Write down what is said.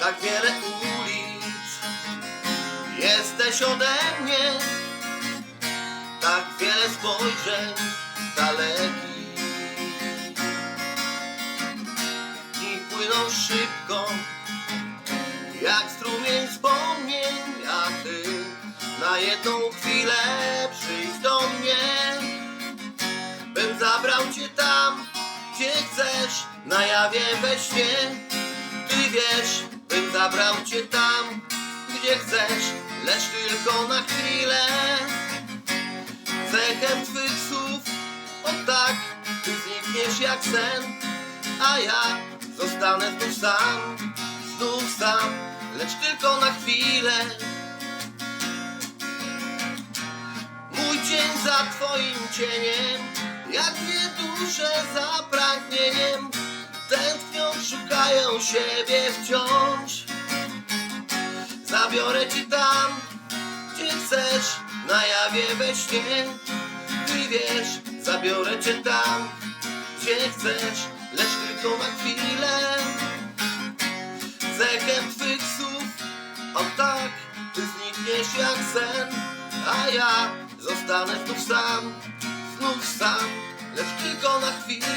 tak wiele ulic. Jesteś ode mnie, tak wiele spojrzeń dalekich. Dni płyną szybko, jak strumień wspomnień, a ty na jedną chwilę przyjdź do mnie, bym zabrał cię tam, gdzie chcesz, na jawie we śnie. Ty wiesz, zabrał cię tam, gdzie chcesz, lecz tylko na chwilę. Cechem twych słów, o tak, ty znikniesz jak sen, a ja zostanę znów sam, znów sam, lecz tylko na chwilę. Mój cień za twoim cieniem, jak dwie dusze za pragnieniem, tętnią, szukają siebie wciąż. Zabiorę cię tam, gdzie chcesz, na jawie we śnie. Ty wiesz, zabiorę cię tam, gdzie chcesz, lecz tylko na chwilę. Cechem twych słów, o tak, ty znikniesz jak sen, a ja zostanę znów sam, znów sam, lecz tylko na chwilę.